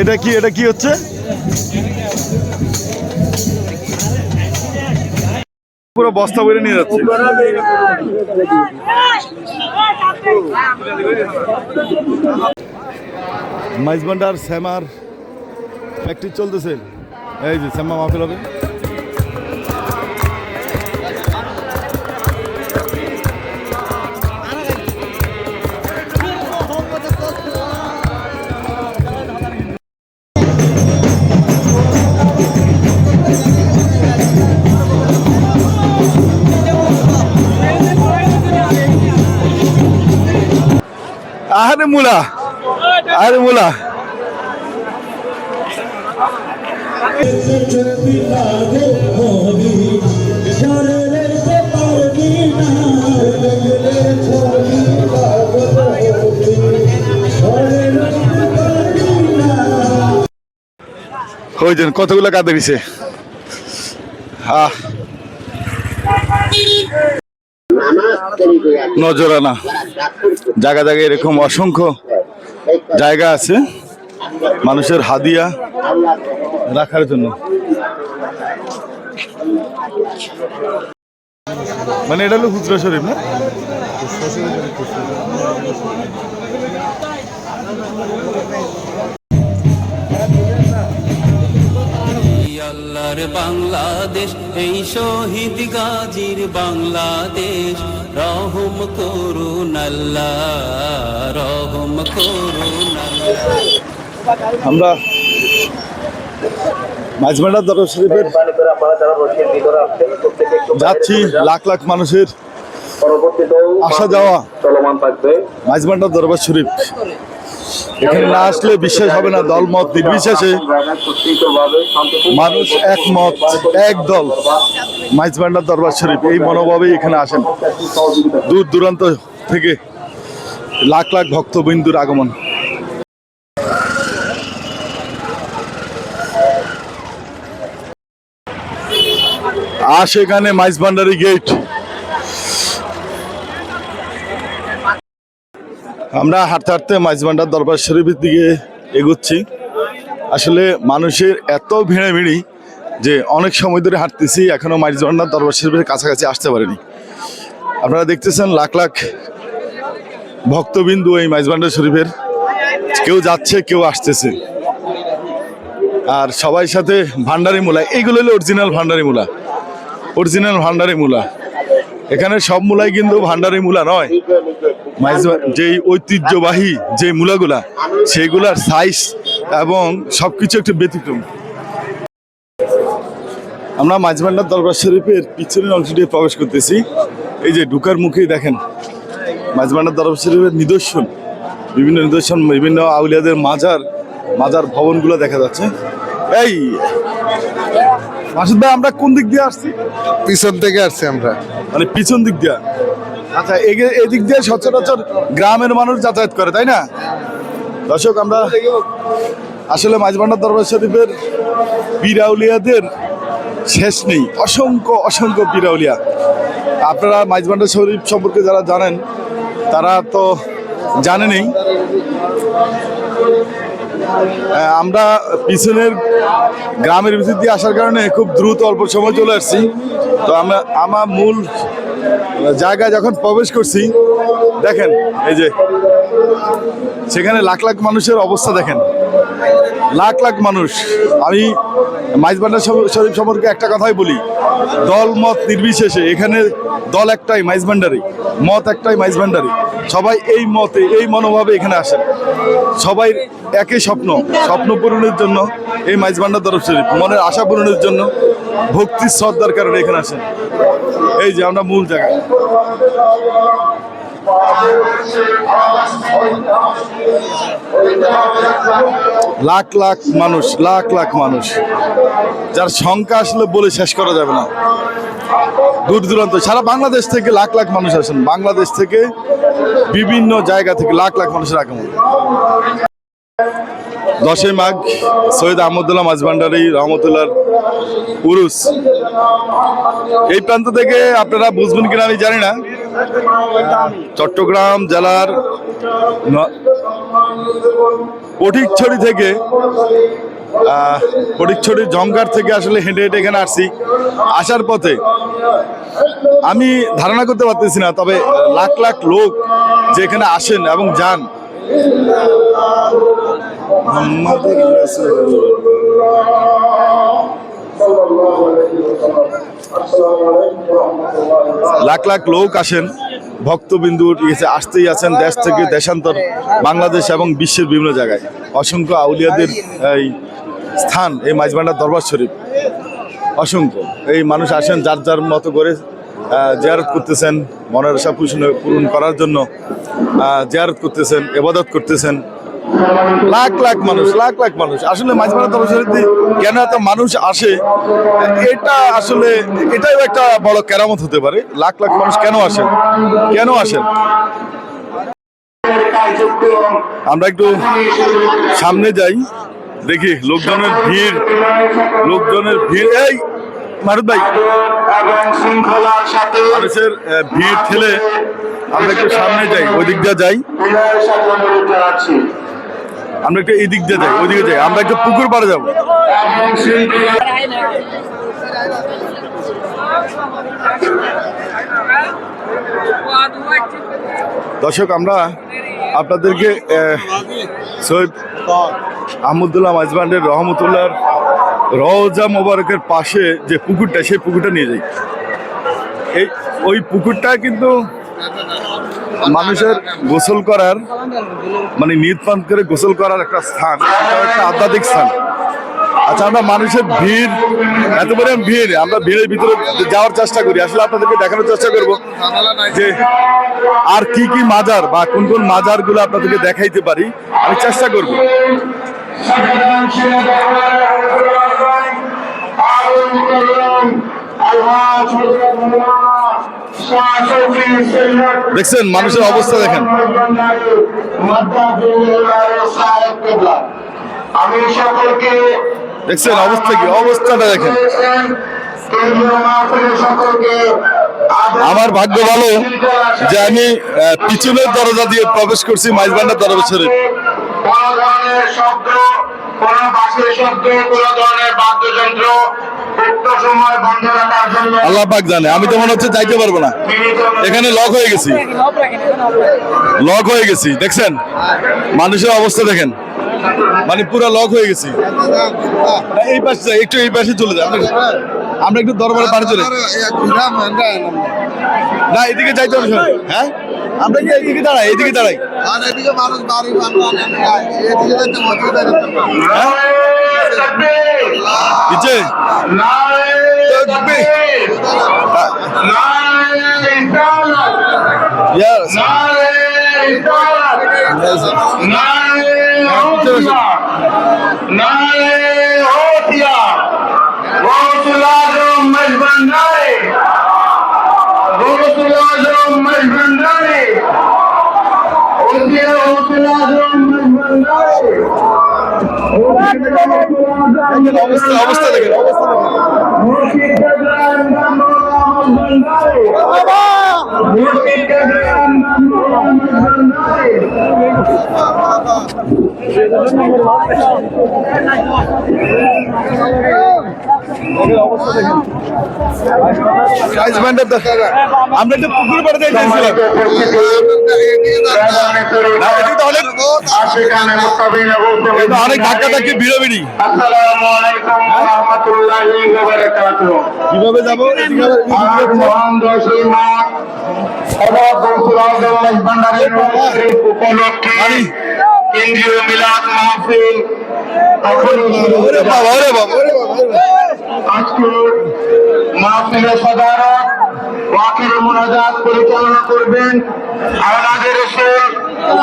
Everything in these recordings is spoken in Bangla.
এটা কি এটা কি হচ্ছে? পুরো বস্তা ভরে নিয়ে যাচ্ছে। মাইজবান্ডার, শ্যামার প্র্যাকটিস চলতেছে। এই যে শ্যামা মাহফিল হবে। আরে মুলা আরে মুলা। ওই কতগুলো কাঁদে দিছে। আহ। নজরানা জায়গা জায়গায় এরকম অসংখ্য জায়গা আছে, মানুষের হাদিয়া রাখার জন্য। মানে এটা হলো হুজরা শরীফ না? আল্লাহর বাংলাদেশ এই শহীদ গাজীর বাংলাদেশ। রহম করুন আল্লাহ রহম করুন আল্লাহ। আমরা মাঝমান্ডা দরবার শরীফের যাচ্ছি লাখ লাখ মানুষের আসা যাওয়া। চলমান থাকবে। মাঝমান্ডা দরবার শরীফ। এখানে না আসলে বিশ্বাস হবে না, দলমত নির্বিশেষে সুশৃঙ্খলভাবে শান্তিপূর্ণ মানুষ একমত, এক দল। মাইজবান্ডার দরবার শরীফ, এই মনোভাবেই এখানে আসেন। দূর দূরান্ত থেকে লাখ লাখ ভক্তবিন্দুর আগমন। আর এখানে মাইজবান্ডারি গেট। আমরা হাঁটতে হাঁটতে মাইজবান্ডার দরবার শরীফের দিকে এগোচ্ছি। আসলে মানুষের এত ভিড়ে ভিড়ি যে অনেক সময় ধরে হাঁটতেছি, এখনও মাইজবান্ডার দরবার শরীফের কাছাকাছি আসতে পারেনি। আপনারা দেখতেছেন লাখ লাখ ভক্তবিন্দু এই মাইজবান্ডার শরীফের। কেউ যাচ্ছে, কেউ আসতেছে। আর সবাই সাথে ভান্ডারি মূলা এইগুলো হলো অরিজিনাল ভান্ডারি মূলা অরিজিনাল ভান্ডারি মূলা এখানে সব মূলাই কিন্তু ভান্ডারি মূলা নয়। যেই ঐতিহ্যবাহী যে মূলাগুলা, সেগুলার সাইজ এবং সবকিছু একটু ব্যতিক্রম। আমরা মাঝবান্ডার দরবার শরীফের পিছনের অংশ দিয়ে প্রবেশ করতেছি। এই যে ঢুকার মুখেই দেখেন মাঝবান্ডার দরবার শরীফের নিদর্শন, বিভিন্ন নিদর্শন, বিভিন্ন আউলিয়াদের মাজার মাজার ভবনগুলো দেখা যাচ্ছে। এই, মাসুদ ভাই, আমরা কোন দিক দিয়ে আসছি? পিছন থেকে আসছি আমরা। মানে পিছন দিক দিয়ে। আচ্ছা এদিক দিয়ে সচরাচর গ্রামের মানুষ যাতায়াত করে, তাই না? দর্শক, আমরা আসলে মাঝবান্ডার দরবার শরীফের বিরাউলিয়াদের শেষ নেই। অসংখ্য অসংখ্য বিরাউলিয়া। আপনারা মাঝবান্ডার শরীফ সম্পর্কে যারা জানেন, তারা তো জানেনই। আমরা পিছনের গ্রামের ভিতর দিয়ে আসার কারণে খুব দ্রুত অল্প সময় চলে আসছি। তো আমরা, আমার মূল জায়গায় যখন প্রবেশ করছি, দেখেন, এই যে, সেখানে লাখ লাখ মানুষের অবস্থা দেখেন। লাখ লাখ মানুষ। আমি মাইজবান্ডার শরীফ সম্পর্কে একটা কথাই বলি। দল মত নির্বিশেষে এখানে দল একটাই মাইজবান্ডারি মত একটাই মাইজবান্ডারি সবাই এই মতে, এই মনোভাবে এখানে আসেন। সবাই একই স্বপ্ন স্বপ্ন পূরণের জন্য এই মাইজবান্ডার তরফ শরীফ মনের আশা পূরণের জন্য ভক্তির শ্রদ্ধার কারণে এখানে আসেন। এই যে আমরা মূল জায়গায়। লাখ লাখ মানুষ, লাখ লাখ মানুষ। যার সংখ্যা আসলে বলে শেষ করা যাবে না। দূর দূরান্ত, সারা বাংলাদেশ থেকে লাখ লাখ মানুষ আসেন। বাংলাদেশ থেকে বিভিন্ন জায়গা থেকে লাখ লাখ মানুষের আগমন। দশই মাঘ সৈয়দ আহমদুল্লাহ মাঝভান্ডারি রহমতুল্লাহ পুরুষ এই প্রান্ত থেকে আপনারা বুঝবেন কিনা আমি জানি না। চট্টগ্রাম জেলার ফটিকছড়ি থেকে আহ, ফটিকছড়ির জঙ্কার থেকে আসলে হেঁটে হেঁটে এখানে আসছি। আসার পথে আমি ধারণা করতে পারতেছি না তবে লাখ লাখ লোক যে এখানে আসেন এবং যান। মোহাম্মদুর রাসূলুল্লাহ। লাখ লাখ লোক আসেন ভক্তবিন্দুর আছে আসতেই আছেন দেশ থেকে দেশান্তর, বাংলাদেশ এবং বিশ্বের বিভিন্ন জায়গায়। অসংখ্য আউলিয়াদের এই স্থান, এই মাঝবান্ডার দরবার শরীফ। অসংখ্য। এই মানুষ আসেন যার যার মতো করে জিয়ারত করতেছেন, মনের আশা পূরণ করার জন্য জিয়ারত করতেছেন, এবাদত করতেছেন। লাখ লাখ মানুষ, লাখ লাখ মানুষ। আসলে দরবার শরীফে কেন এত মানুষ আসে, এটা আসলে এটাও একটা বড় কেরামত হতে পারে। লাখ লাখ মানুষ কেন আসেন? কেন আসেন? আমরা একটু সামনে যাই, দেখি লোকজনের ভিড় লোকজনের ভিড়। এই মারুদ ভাই। মানুষের ভিড় ঠেলে আমরা একটু সামনে যাই, ওই দিক দিয়ে যাই। আমরা একটু এই দিক দিয়ে যাই ওই দিকে যাই। আমরা একটু পুকুর পাড়ে যাব। দর্শক, আমরা আপনাদেরকে সৈয়দ আহমদুল্লাহ মাঝবান্ডের রহমতুল্লাহর রওজা মোবারকের পাশে যে পুকুরটা, সেই পুকুরটা নিয়ে যাই। এই, ওই পুকুরটা কিন্তু মানুষের গোসল করার মানে নির্পান করে গোসল করার একটা স্থান একটা আধ্যাত্মিক স্থান। আচ্ছা আমরা মানুষের ভিড়, এত পরিমাণ ভিড়, আমরা ভিড়ের ভিতরে যাওয়ার চেষ্টা করি। আসলে আপনাদেরকে দেখানোর চেষ্টা করব যে আর কি কি মাজার বা কোন কোন মাজারগুলো আপনাদেরকে দেখাইতে পারি, আমি চেষ্টা করব। সেনাবাহিনী দেখছেন মানুষের অবস্থা দেখেন। আমি সকলকে দেখছেন অবস্থা কি? অবস্থাটা দেখেন। আমার ভাগ্য ভালো যে আমি পিছনের দরজা দিয়ে প্রবেশ করছি মাইজবান্ডার দরজা শরীফ কোন ধরনের শব্দ কোন বাসের শব্দ কোন ধরনের বাদ্যযন্ত্র আল্লাহ পাক জানে। আমি তো মনে হচ্ছে যাইতে পারব না। এখানে লক হয়ে গেছি। লক হয়ে গেছি। দেখছেন? মানুষের অবস্থা দেখেন। মানে পুরো লক হয়ে গেছি। এই পাশে একটু এই পাশে চলে যাই। আমরা- একটু দরবারে পাড়ে চলে যাই। না এদিকে যাইতে হবে শোন। হ্যাঁ? আমরা কি এইদিকে দাঁড়াই এইদিকে দাঁড়াই? হ্যাঁ? নিচে? Yes. দেখেন অবস্থা অবস্থা দেখেন অবস্থা দেখেন। দেখেন অবস্থা দেখেন সাইজ ব্যান্ডের আমরা একটু পুকুর পাড়ে যাই চাইছিলাম অনেক ধাক্কা ধাক্কি বারাকাতুহু কীভাবে যাব? উপলক্ষে। কেন্দ্রীয় মিলাদ মাহফিল শুরু। আজকে ওয়াকির মুনাজাত পরিচালনা করবেন। আমাদের রসুল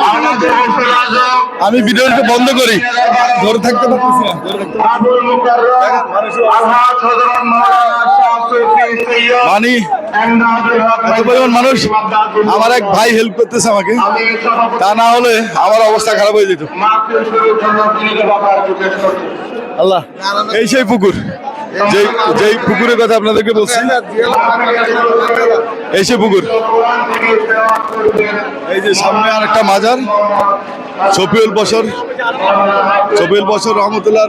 আমাদের রসুল আজম। আমি ভিডিওটা বন্ধ করি। ধরে থাকতে পারতেছি না ধরে থাকতে আবুল মুকাররম আলহাজ হযরত মাওলানা শাহ মানে এত পরিমাণ মানুষ আমার এক ভাই হেল্প করতেছে আমাকে। তা না হলে আমার অবস্থা খারাপ হয়ে যেত। আল্লাহ, এই সেই পুকুর। যেই যেই পুকুরের কথা আপনাদেরকে বলছি, এই সেই পুকুর। এই যে সামনে আর একটা মাজার শফিউল বছর শফিউল বছর রহমতুল্লাহ,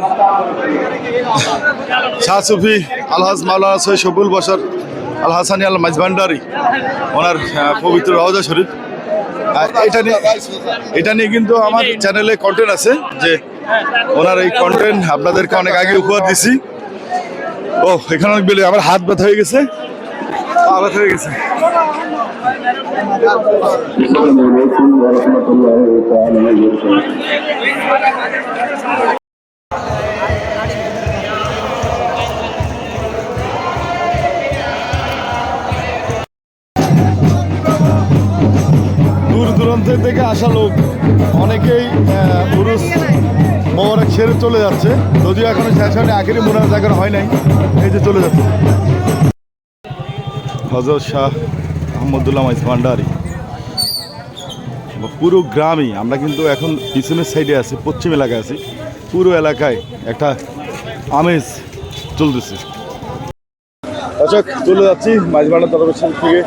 শাহ সুফি আলহাজ মাওলানা সৈয়দ শফিউল বছর আল হাসানি আল মাইজভান্ডারি ওনার পবিত্র রওজা শরীফ। এটা নিয়ে এটা নিয়ে কিন্তু আমার চ্যানেলে কন্টেন্ট আছে যে ওনার এই কন্টেন্ট আপনাদেরকে অনেক আগে উপহার দিছি। ও, এখানে অনেক বেলে আমার হাত ব্যথা হয়ে গেছে। পা ব্যথা হয়ে গেছে। দূর দূরান্তের থেকে আসা লোক। অনেকেই উরুস মোবারক সেরে চলে যাচ্ছে। যদিও এখনও সেখানে আখেরি মোনার জায়গা হয় নাই। এই যে চলে যাচ্ছে। হজরত শাহ আহমদুল্লাহ মাইজ ভান্ডারি। পুরো গ্রামই, আমরা কিন্তু এখন পিছনের সাইডে আছি, পশ্চিম এলাকায় আছি। পুরো এলাকায় একটা আমেজ চলতেছে। আচ্ছা চলে যাচ্ছি মাঝবান্ডার তরফের থেকে।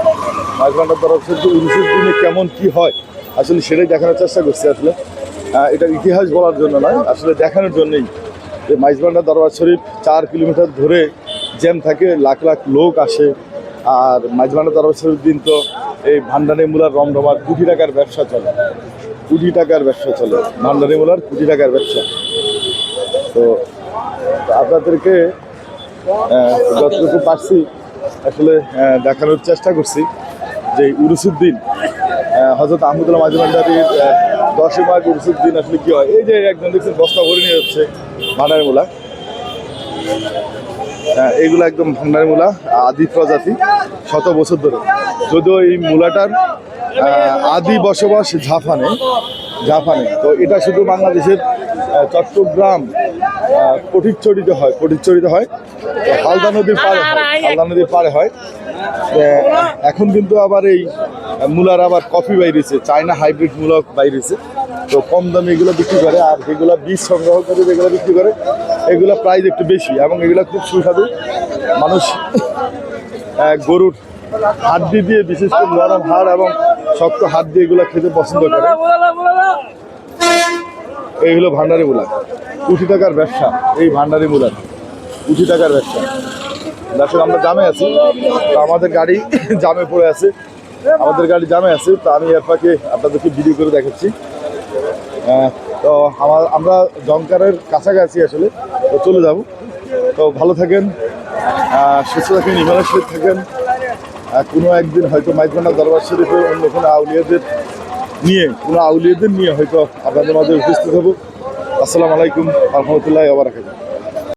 মাঝবান্ডার তরফের যে উরুষের দিনে কেমন কি হয়, আসলে সেটাই দেখানোর চেষ্টা করছি আসলে। এটা ইতিহাস বলার জন্য নয়, আসলে দেখানোর জন্যই যে মাইজবান্ডা দরবার শরীফ চার কিলোমিটার ধরে জ্যাম থাকে, লাখ লাখ লোক আসে আর দরবার শরীফ দিন তো এই ভান্ডানি মূলার রমরমার কোটি টাকার ব্যবসা চলে। কোটি টাকার ব্যবসা চলে। ভান্ডানি মূলার কোটি টাকার ব্যবসা। তো আপনাদেরকে যতটুকু পারছি আসলে দেখানোর চেষ্টা করছি যে উরুসুদ্দিন হজরত আহমদুল্লাহ মাঝি ভান্ডারির দশই মাঘ উরুসুদ্দিন আসলে কি হয়? এই যে একজন দেখছেন বস্তা ভরে নিয়ে যাচ্ছে ভান্ডারের মূলা। হ্যাঁ, এইগুলো একদম ভান্ডারের মূলা আদি প্রজাতি শত বছর ধরে। যদিও এই মূলাটার আদি বসবাস ঝাফানে জাপানে তো এটা শুধু বাংলাদেশের চট্টগ্রাম আহ, হয় পটিকচরিত হয়। হালদা নদীর পারে হয় হালদা নদীর পারে হয়। এখন কিন্তু আবার এই মূলার আবার কফি বাইরেছে চায়না হাইব্রিড মূলক বাইরেছে। তো কম দামে এগুলো বিক্রি করে, আর যেগুলো বীজ সংগ্রহ করে, যেগুলো বিক্রি করে, এগুলো প্রাইস একটু বেশি এবং এগুলো খুব সুস্বাদু। মানুষ গরুর হাড্ডি দিয়ে, বিশেষ করে নরম হাড় এবং শক্ত হাত দিয়ে এগুলো খেতে পছন্দ করে। এই হলো ভান্ডারি মূলা। কোটি টাকার ব্যবসা, এই ভান্ডারি মূলার কোটি টাকার ব্যবসা। দেখুন আমরা জামে আছি। তো আমাদের গাড়ি জামে পড়ে আছে। আমাদের গাড়ি জামে আছে। তো আমি এর ফাঁকে আপনাদেরকে ভিডিও করে দেখাচ্ছি। তো আমার, আমরা জংকারের কাছাকাছি আসলে, তো চলে যাব। তো ভালো থাকেন সুস্থ থাকেন ইমান শরীফ থাকেন। কোনো একদিন হয়তো মাইজবান্ডা দরবার শরীফে অন্য কোনো আউলিয়াদের নিয়ে, কোনো আউলিয়াদের নিয়ে হয়তো আপনাদের মাঝে উপস্থিত হব। আসসালামু আলাইকুম রহমতুল্লাহ আবরাকাত